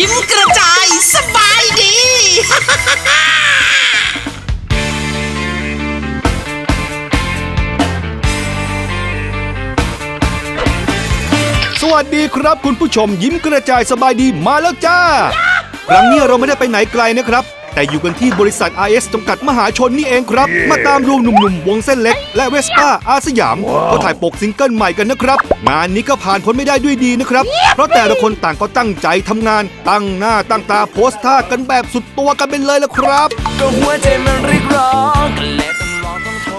ยิ้มกระจายสบายดี สวัสดีครับคุณผู้ชมยิ้มกระจายสบายดีมาแล้วจ้า ครั้งนี้เราไม่ได้ไปไหนไกลนะครับ แต่อยู่กันที่บริษัท RS จำกัดมหาชนนี่เองครับ มาตามดูหนุ่มๆ วงเส้นเล็ก และเวสป้าอาสยามเขาถ่ายปกซิงเกิลใหม่กันนะครับ งานนี้ก็ผ่านพ้นไม่ได้ด้วยดีนะครับ เพราะแต่ละคนต่างก็ตั้งใจทำงาน ตั้งหน้าตั้งตาโพสท่ากันแบบสุดตัวกันไปเลยละครับ ก็หัวใจมันเรียกร้องก็เลยต้องลองต้องโทร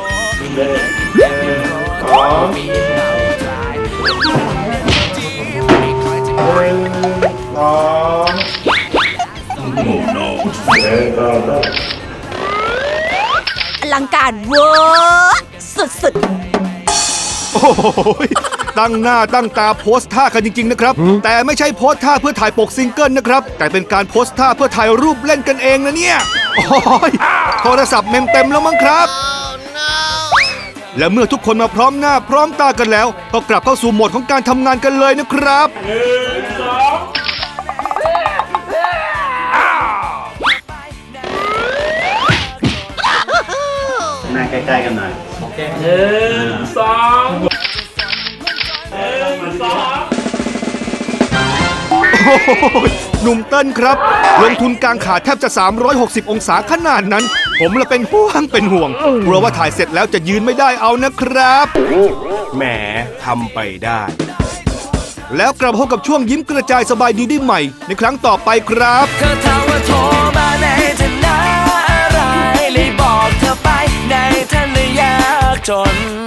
อ ลังการเวอร์สุดโอ้โหตั้งหน้าตั้งตาโพสท่ากันจริง ๆ นะครับ แต่ไม่ใช่โพสท่าเพื่อถ่ายปกซิงเกิลนะครับ แต่เป็นการโพสท่าเพื่อถ่ายรูปเล่นกันเองนะเนี่ย โอ้ยโทรศัพท์เมมเต็มแล้วมั้งครับ และเมื่อทุกคนมาพร้อมหน้าพร้อมตากันแล้ว ก็กลับเข้าสู่โหมดของการทำงานกันเลยนะครับ หน้าใกล้ๆกันหน่อยโอ้โหหนุ่มเติ้ลครับ ลงทุนกลางขาแทบจะ 360 องศาขนาดนั้น ผมละเป็นห่วงเป็นห่วงกลัวว่าถ่ายเสร็จแล้วจะยืนไม่ได้เอานะครับ แหมทำไปได้ แล้วกลับมาพบกับช่วงยิ้มกระจายสบายดีได้ใหม่ ในครั้งต่อไปครับ น